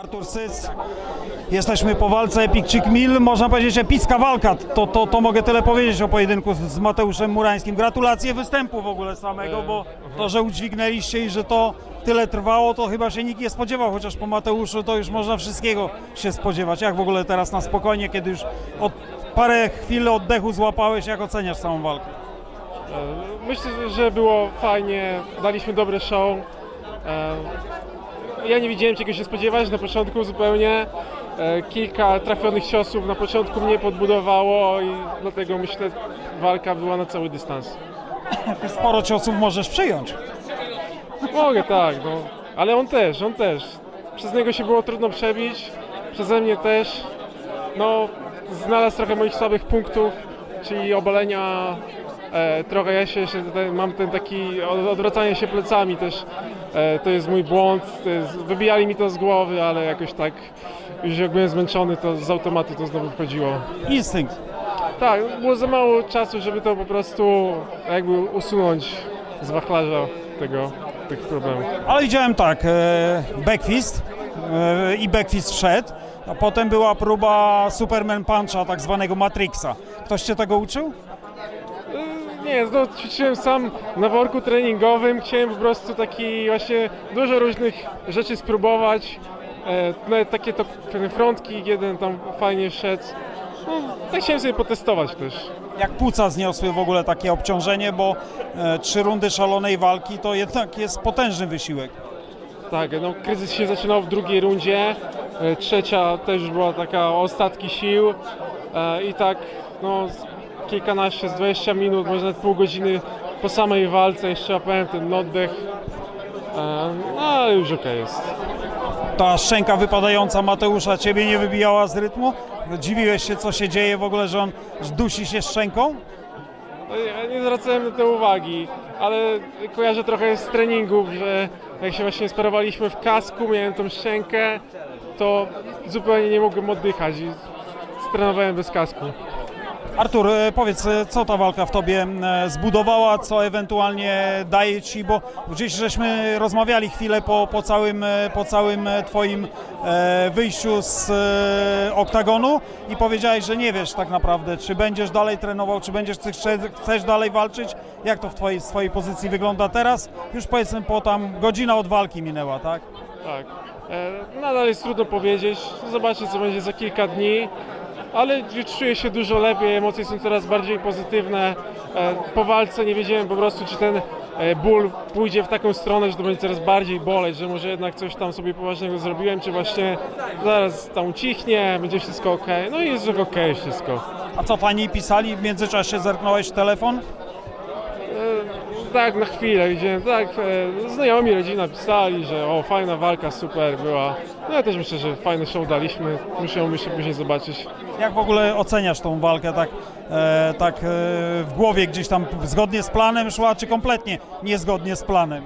Artur Syc, jesteśmy po walce Epic Chick Mill, można powiedzieć epicka walka, to, to, to mogę tyle powiedzieć o pojedynku z, Mateuszem Murańskim. Gratulacje występu w ogóle samego, bo to, że udźwignęliście i że to tyle trwało, to chyba się nikt nie spodziewał, chociaż po Mateuszu to już można wszystkiego się spodziewać. Jak w ogóle teraz na spokojnie, kiedy już od parę chwil oddechu złapałeś, jak oceniasz całą walkę? E, Myślę, że było fajnie, daliśmy dobry show. Ja nie wiedziałem czego się spodziewać na początku zupełnie. E, Kilka trafionych ciosów na początku mnie podbudowało i dlatego myślę walka była na cały dystans. Ty sporo ciosów możesz przyjąć. Mogę tak, no. Ale on też, on też. Przez niego się było trudno przebić, przeze mnie też. No, znalazł trochę moich słabych punktów, czyli obalenia. E, trochę ja się, się ten, mam ten taki od- odwracanie się plecami też. E, to jest mój błąd. Jest, wybijali mi to z głowy, ale jakoś tak już jak byłem zmęczony, to z automatu to znowu wchodziło. Instynkt. Tak, było za mało czasu, żeby to po prostu jakby usunąć z wachlarza tego, tych problemów. Ale widziałem tak, e, backfist e, i backfist wszedł, a potem była próba Superman Puncha, tak zwanego Matrixa. Ktoś cię tego uczył? Nie, no, ćwiczyłem sam na worku treningowym, chciałem po prostu taki właśnie dużo różnych rzeczy spróbować. E, takie to frontki, jeden tam fajnie szedł. No, tak chciałem sobie potestować też. Jak płuca zniosły w ogóle takie obciążenie, bo e, trzy rundy szalonej walki to jednak jest potężny wysiłek. Tak, no kryzys się zaczynał w drugiej rundzie, e, trzecia też była taka ostatki sił e, i tak no kilkanaście, z 20 minut, może nawet pół godziny po samej walce jeszcze łapałem ten oddech, e, no ale już okej jest. Ta szczęka wypadająca Mateusza ciebie nie wybijała z rytmu? Dziwiłeś się, co się dzieje w ogóle, że on dusi się szczęką? No, Ja nie zwracałem na to uwagi, ale kojarzę trochę z treningów, że jak się właśnie sparowaliśmy w kasku, miałem tą szczękę, to zupełnie nie mogłem oddychać i trenowałem bez kasku. Artur, e, powiedz, e, co ta walka w tobie e, zbudowała, co ewentualnie daje ci, bo gdzieś żeśmy rozmawiali chwilę po, po, całym, po całym twoim wyjściu z oktagonu i powiedziałeś, że nie wiesz tak naprawdę, czy będziesz dalej trenował, czy będziesz chcesz, dalej walczyć. Jak to w twojej, swojej pozycji wygląda teraz? Już powiedzmy po tam godzina od walki minęła, tak? Tak. Nadal jest trudno powiedzieć. Zobaczę, co będzie za kilka dni. Ale czuję się dużo lepiej, emocje są coraz bardziej pozytywne. E, po walce nie wiedziałem po prostu, czy ten e, ból pójdzie w taką stronę, że to będzie coraz bardziej boleć, że może jednak coś tam sobie poważnego zrobiłem, czy właśnie zaraz tam ucichnie, będzie wszystko ok. No i jest ok wszystko. A co fani pisali? W międzyczasie zerknąłeś telefon? E, tak, na chwilę widziałem, tak, znajomi, rodzina pisali, że o, fajna walka, super była. No ja też myślę, że fajny show daliśmy, muszę jeszcze później zobaczyć. Jak w ogóle oceniasz tą walkę tak, e, tak e, w głowie gdzieś tam zgodnie z planem szła, czy kompletnie niezgodnie z planem?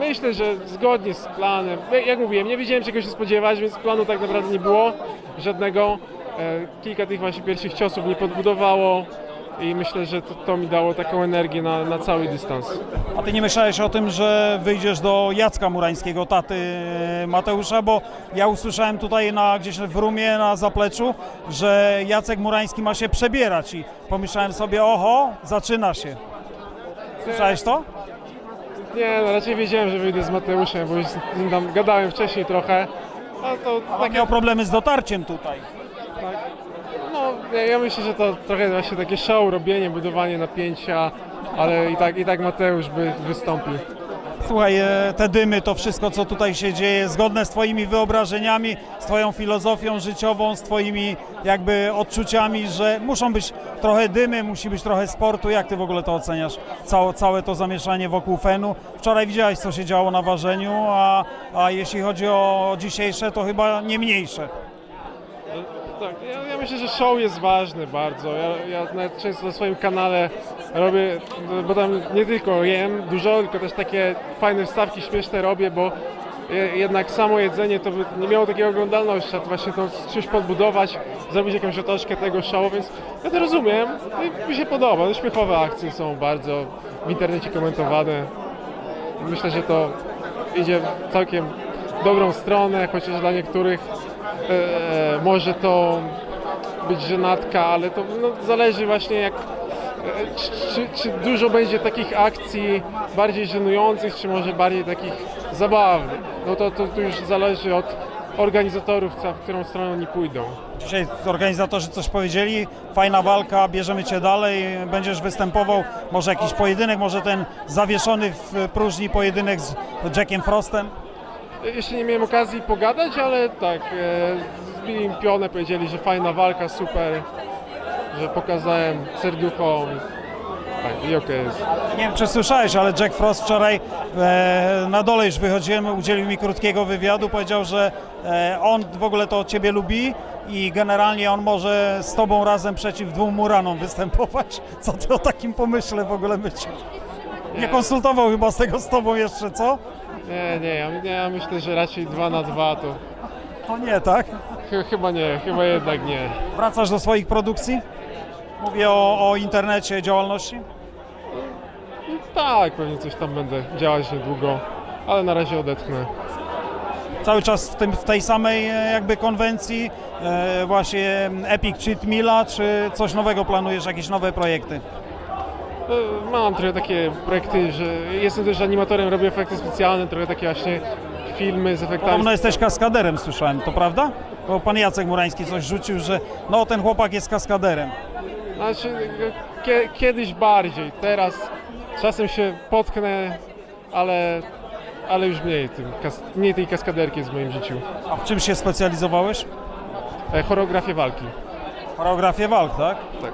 Myślę, że zgodnie z planem, jak- mówiłem, nie wiedziałem czego się spodziewać, więc planu tak naprawdę nie było żadnego. E, Kilka tych właśnie pierwszych ciosów nie podbudowało i myślę, że to, to mi dało taką energię na, na cały dystans. A ty nie myślałeś o tym, że wyjdziesz do Jacka Murańskiego, taty e, Mateusza, bo ja usłyszałem tutaj na, gdzieś w rumie na zapleczu, że Jacek Murański ma się przebierać i pomyślałem sobie, oho, zaczyna się. Słyszałeś to? Nie, no raczej wiedziałem, że wyjdę z Mateuszem, bo już z nim tam gadałem wcześniej trochę. A to Tak takie miał problemy z dotarciem tutaj. Tak. No, ja, ja myślę, że to trochę właśnie takie show, robienie, budowanie napięcia, ale i tak, i tak Mateusz by wystąpi. Słuchaj, e, te dymy, to wszystko, co tutaj się dzieje, zgodne z Twoimi wyobrażeniami, z Twoją filozofią życiową, z Twoimi jakby odczuciami, że muszą być trochę dymy, musi być trochę sportu. Jak Ty w ogóle to oceniasz? Całe, całe to zamieszanie wokół fenu. Wczoraj widziałeś, co się działo na ważeniu, a, a jeśli chodzi o dzisiejsze, to chyba nie mniejsze. Tak, ja, ja myślę, że show jest ważny bardzo. Ja, ja nawet często na swoim kanale robię, bo tam nie tylko jem dużo, tylko też takie fajne wstawki śmieszne robię, bo je- jednak samo jedzenie to by nie miało takiej oglądalności, a to właśnie to czymś podbudować, zrobić jakąś otoczkę tego show, więc ja to rozumiem i mi się podoba. No, Śmiechowe akcje są bardzo w internecie komentowane. Myślę, że to idzie w całkiem dobrą stronę, chociaż dla niektórych może to być żenatka, ale to no, zależy właśnie jak, e, czy, czy, dużo będzie takich akcji bardziej żenujących, czy może bardziej takich zabawnych. No to, to, to już zależy od organizatorów, w którą stronę oni pójdą. Dzisiaj organizatorzy coś powiedzieli, fajna walka, bierzemy Cię dalej, będziesz występował, może jakiś pojedynek, może ten zawieszony w próżni pojedynek z Jackiem Frostem. Jeszcze nie miałem okazji pogadać, ale tak, e, zbili im pionę, powiedzieli, że fajna walka, super, że pokazałem serduchom. Tak, i okej jest. Nie wiem, czy słyszałeś, ale Jack Frost wczoraj e, na dole już wychodziłem, udzielił mi krótkiego wywiadu, powiedział, że e, on w ogóle to Ciebie lubi i generalnie on może z Tobą razem przeciw dwóm Muranom występować. Co Ty o takim pomyśle w ogóle myślisz? Nie konsultował chyba z tego z Tobą jeszcze, co? Nie, nie, ja, nie, ja myślę, że raczej 2 na 2 to To nie, tak? ch- chyba nie, chyba jednak nie. Wracasz do swoich produkcji? Mówię o, o internecie, działalności? Tak, pewnie coś tam będę działać niedługo, ale na razie odetchnę. Cały czas w, tym, w tej samej e, jakby konwencji, e, właśnie Epic Cheat Mila, czy coś nowego planujesz, jakieś nowe projekty? E, Mam trochę takie projekty, że jestem też animatorem, robię efekty specjalne, trochę takie właśnie filmy z efektami. Podobno jesteś kaskaderem, słyszałem, to prawda? Bo pan Jacek Murański coś rzucił, że no ten chłopak jest kaskaderem. Znaczy, kie, kiedyś bardziej, teraz czasem się potknę, ale, ale już mniej, tym, kas, mniej tej kaskaderki jest w moim życiu. A w czym się specjalizowałeś? E, choreografię walki. Choreografię walk, tak? Tak.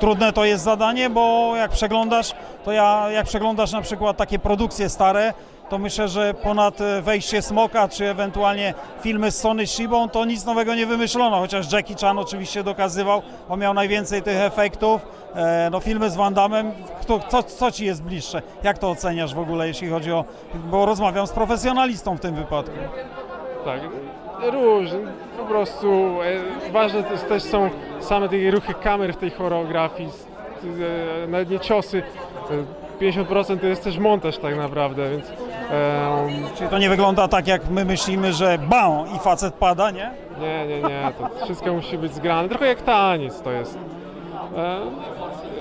Trudne to jest zadanie, bo jak przeglądasz, to ja jak przeglądasz na przykład takie produkcje stare, to myślę, że ponad e, wejście Smoka, czy ewentualnie filmy z Sony Shibą, to nic nowego nie wymyślono, chociaż Jackie Chan oczywiście dokazywał, on miał najwięcej tych efektów, e, no filmy z Van Damme, co, co Ci jest bliższe? Jak to oceniasz w ogóle, jeśli chodzi o, bo rozmawiam z profesjonalistą w tym wypadku. Tak, różnie, po prostu e, ważne też są same te ruchy kamer w tej choreografii, e, nawet nie ciosy, e, 50% to jest też montaż tak naprawdę, więc e, Czyli to nie wygląda tak, jak my myślimy, że bam i facet pada, nie? nie, nie, nie, to wszystko musi być zgrane, trochę jak taniec to jest. E,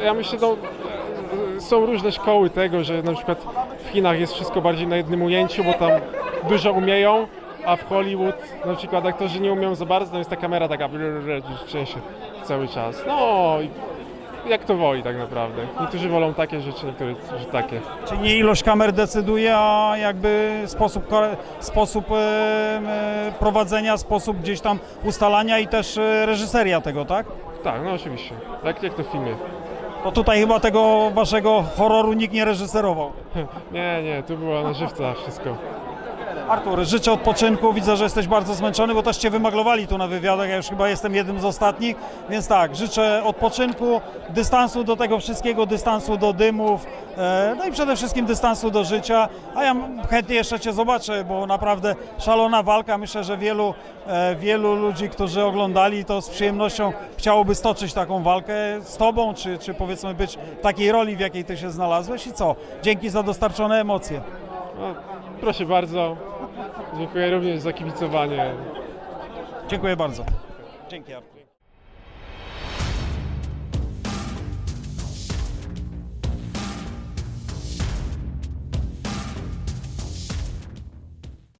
ja myślę, no, e, są różne szkoły tego, że na przykład w Chinach jest wszystko bardziej na jednym ujęciu, bo tam dużo umieją, a w Hollywood na przykład aktorzy nie umieją za bardzo, tam jest ta kamera taka trzęsie cały czas. No jak to woli tak naprawdę. Niektórzy wolą takie rzeczy, niektórzy że takie. Czyli nie ilość kamer decyduje, a jakby sposób, sposób e, prowadzenia, sposób gdzieś tam ustalania i też e, reżyseria tego, tak? Tak, no oczywiście. Jak, jak to w filmie. To tutaj chyba tego waszego horroru nikt nie reżyserował. Nie, nie, tu było na żywca wszystko. Artur, życzę odpoczynku. Widzę, że jesteś bardzo zmęczony, bo też cię wymaglowali tu na wywiadach. Ja już chyba jestem jednym z ostatnich. Więc tak, życzę odpoczynku, dystansu do tego wszystkiego, dystansu do dymów, e, no i przede wszystkim dystansu do życia. A ja chętnie jeszcze cię zobaczę, bo naprawdę szalona walka. Myślę, że wielu, e, wielu ludzi, którzy oglądali, to z przyjemnością chciałoby stoczyć taką walkę z tobą, czy, czy powiedzmy być w takiej roli, w jakiej ty się znalazłeś. I co? Dzięki za dostarczone emocje. No, proszę bardzo. Dziękuję również za kibicowanie. Dziękuję bardzo. Dzięki, Artur.